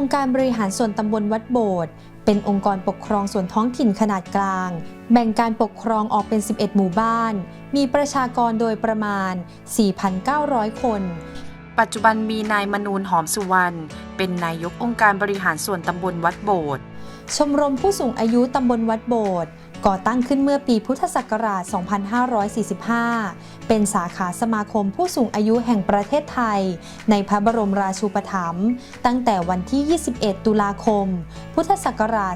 องค์การบริหารส่วนตำบลวัดโบสถ์เป็นองค์กรปกครองส่วนท้องถิ่นขนาดกลาง แบ่งการปกครองออกเป็น 11 หมู่บ้าน มีประชากรโดยประมาณ 4,900 คน ปัจจุบันมีนายมนูนหอมสุวรรณเป็นนายกองค์การบริหารส่วนตำบลวัดโบสถ์ชมรมผู้สูงอายุตำบลวัดโบสถ์ ก่อตั้งขึ้นเมื่อปีพุทธศักราช 2545 เป็นสาขาสมาคมผู้สูงอายุแห่งประเทศไทย ในพระบรมราชูปถัมภ์ตั้งแต่วันที่ 21 ตุลาคม พุทธศักราช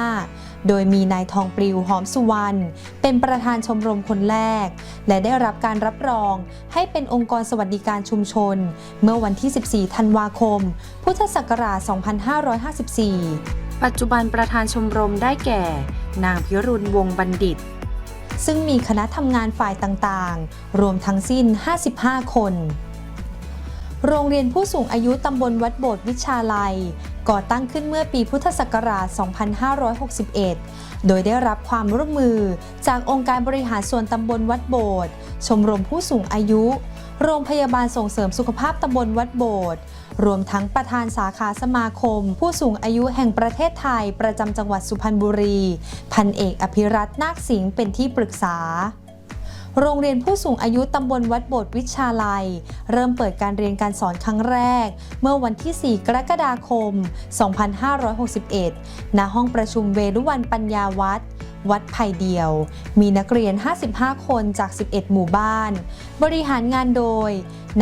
2545 โดยมีนายทองปลิวหอมสุวรรณเป็นประธานชมรมคนแรก และได้รับการรับรองให้เป็นองค์กรสวัสดิการชุมชน เมื่อวันที่ 14 ธันวาคม พุทธศักราช 2554 ปัจจุบันประธานชมรมได้แก่ นางพิรุณวงบัณฑิต ซึ่งมีคณะทำงานฝ่ายต่างๆ รวมทั้งสิ้น 55 คน โรงเรียนผู้สูงอายุตำบลวัดโบสถ์วิชาลัย ก่อตั้งขึ้นเมื่อปีพุทธศักราช 2561 โดยได้รับความร่วมมือจากองค์การบริหารส่วนตำบลวัดโบสถ์ชมรมผู้สูงอายุ โรงพยาบาลส่งเสริมสุขภาพตำบลวัดโบสถ์ รวมทั้งประธานสาขาสมาคม ผู้สูงอายุแห่งประเทศไทยประจำจังหวัดสุพรรณบุรี พันเอกอภิรัตน์นาคสิงห์เป็นที่ปรึกษาโรงเรียนผู้สูงอายุตำบลวัดโบสถ์วิชาลัย เริ่มเปิดการเรียนการสอนครั้งแรก เมื่อวันที่ 4 กรกฎาคม 2561 ณ ห้องประชุมเวรุวันปัญญาวัดวัดไผ่เดียว มีนักเรียน 55 คนจาก 11 หมู่บ้าน บริหารงานโดย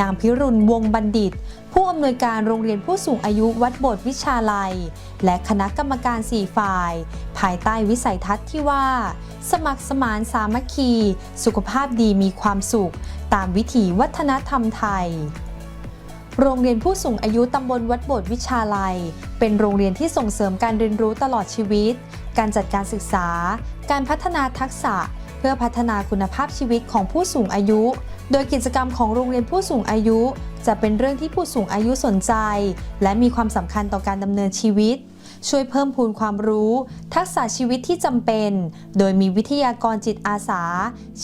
นางพิรุณวงบัณฑิต ผู้อำนวยการโรงเรียนผู้สูงอายุวัดโบสถ์วิชาลัย และคณะกรรมการ 4 ฝ่าย ภายใต้วิสัยทัศน์ที่ว่า สมัครสมานสามัคคี สุขภาพดีมีความสุข ตามวิถีวัฒนธรรมไทย โรงเรียนผู้สูงอายุตำบลวัดโบสถ์วิชาลัย เป็นโรงเรียนที่ส่งเสริมการเรียนรู้ตลอดชีวิต การจัดการศึกษา การพัฒนาทักษะ เพื่อพัฒนาคุณภาพชีวิตของผู้สูงอายุ โดยกิจกรรมของโรงเรียนผู้สูงอายุ จะเป็นเรื่องที่ผู้สูงอายุสนใจ และมีความสำคัญต่อการดำเนินชีวิต ช่วยเพิ่มพูนความรู้ ทักษะชีวิตที่จำเป็น โดยมีวิทยากรจิตอาสา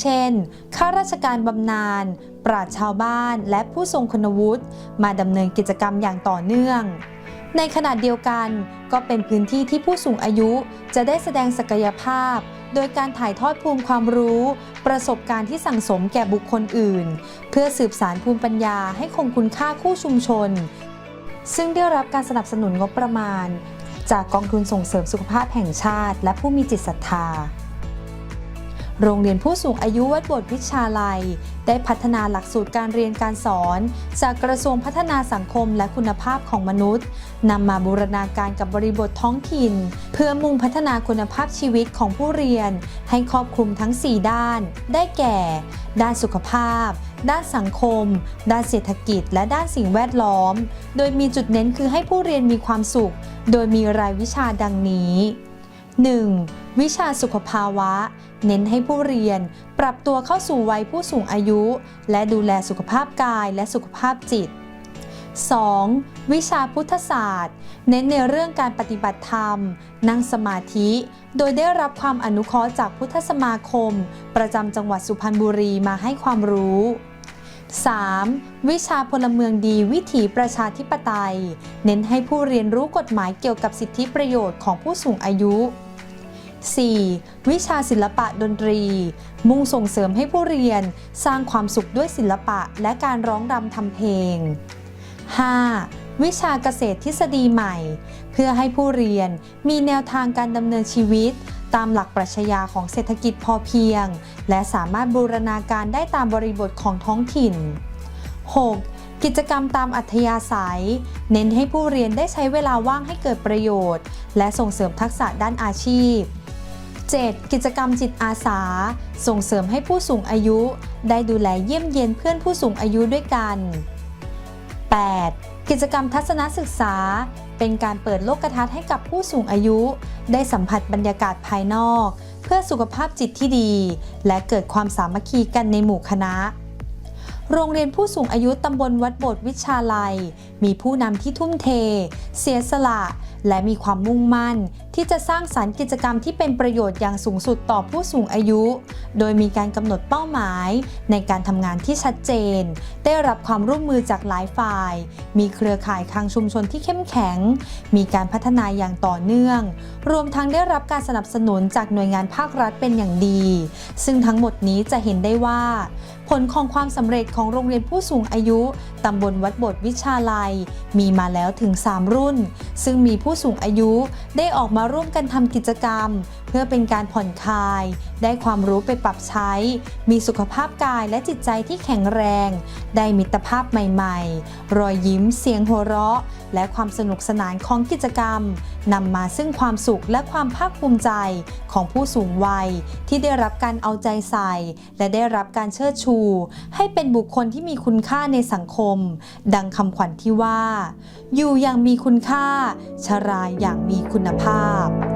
เช่น ข้าราชการบำนาญ ปราชชาวบ้าน และผู้ทรงคุณวุฒิ มาดำเนินกิจกรรมอย่างต่อเนื่องในขณะเดียวกันก็เป็นพื้นที่ที่ผู้สูงอายุจะได้แสดงศักยภาพ โดยการถ่ายทอดภูมิความรู้ ประสบการณ์ที่สั่งสมแก่บุคคลอื่น เพื่อสืบสารภูมิปัญญาให้คงคุณค่าคู่ชุมชน ซึ่งได้รับการสนับสนุนงบประมาณ จากกองทุนส่งเสริมสุขภาพแห่งชาติ และผู้มีจิตศรัทธา โรงเรียนผู้สูงอายุวัดบสถ์วิชาลัย ได้พัฒนาหลักสูตรการเรียนการสอน จากกระทรวงพัฒนาสังคมและคุณภาพของมนุษย์นำมาบูรณาการกับบริบทท้องถิ่น เพื่อมุ่งพัฒนาคุณภาพชีวิตของผู้เรียน ให้ครอบคลุมทั้ง 4 ด้าน ได้แก่ ด้านสุขภาพ ด้านสังคม ด้านเศรษฐกิจ และด้านสิ่งแวดล้อม โดยมีจุดเน้นคือให้ผู้เรียนมีความสุข โดยมีรายวิชาดังนี้ 1. วิชาสุขภาวะ เน้นให้ผู้เรียน ปรับตัวเข้าสู่วัยผู้สูงอายุ และดูแลสุขภาพกายและสุขภาพจิต 2. วิชาพุทธศาสตร์ เน้นในเรื่องการปฏิบัติธรรม นั่งสมาธิ โดยได้รับความอนุเคราะห์จากพุทธสมาคม ประจำจังหวัดสุพรรณบุรีมาให้ความรู้ 3. วิชาพลเมืองดีวิถีประชาธิปไตย เน้นให้ผู้เรียนรู้กฎหมายเกี่ยวกับสิทธิประโยชน์ของผู้สูงอายุ 4. วิชาศิลปะดนตรี มุ่งส่งเสริมให้ผู้เรียนสร้างความสุขด้วยศิลปะและการร้องรำทำเพลง 5. วิชาเกษตรทฤษฎีใหม่ เพื่อให้ผู้เรียนมีแนวทางการดำเนินชีวิต ตามหลักปรัชญาของเศรษฐกิจพอเพียง และสามารถบูรณาการได้ตามบริบทของท้องถิ่น 6. กิจกรรมตามอัธยาศัย เน้นให้ผู้เรียนได้ใช้เวลาว่างให้เกิดประโยชน์ และส่งเสริมทักษะด้านอาชีพ 7. กิจกรรมจิตอาสา ส่งเสริมให้ผู้สูงอายุ ได้ดูแลเยี่ยมเยียนเพื่อนผู้สูงอายุด้วยกัน 8. กิจกรรมทัศนศึกษา เป็นการเปิดโลกทัศน์ให้กับผู้สูงอายุ ได้สัมผัสบรรยากาศภายนอก เพื่อสุขภาพจิตที่ดี และเกิดความสามัคคีกันในหมู่คณะ โรงเรียนผู้สูงอายุตำบลวัดโบสถ์วิชาลัย มีผู้นำที่ทุ่มเท เสียสละ และมีความมุ่งมั่น ที่จะสร้างสารรค์กิจกรรมที่เป็นประโยชน์อย่างสูงสุดต่อผู้สูงอายุ โดยมีการกำหนดเป้าหมาย ในการทำงานที่ชัดเจน ได้รับความร่วมมือจากหลายฝ่าย มีเครือข่ายทางชุมชนที่เข้มแข็ง มีการพัฒนาอย่างต่อเนื่อง รวมทั้งได้รับการสนับสนุนจากหน่วยงานภาครัฐเป็นอย่างดี ซึ่งทั้งหมดนี้จะเห็นได้ว่า ผลของความสำเร็จของโรงเรียนผู้สูงอายุตำบลวัดบทวิชาลัย มีมาแล้วถึง 3 รุ่น ซึ่งมีผู้สูงอายุได้ออกมาร่วมกันทำกิจกรรม พื่อเป็นการผ่อนคลาย ได้ความรู้ไปปรับใช้ มีสุขภาพกายและจิตใจที่แข็งแรง ได้มิตรภาพใหม่ๆ รอยยิ้มเสียงหัวเราะ และความสนุกสนานของกิจกรรมนำมาซึ่งความสุขและความภาคภูมิใจของผู้สูงวัย ที่ได้รับการเอาใจใส่ และได้รับการเชิดชู ให้เป็นบุคคลที่มีคุณค่าในสังคม ดังคำขวัญที่ว่า อยู่อย่างมีคุณค่า ชราอย่างมีคุณภาพ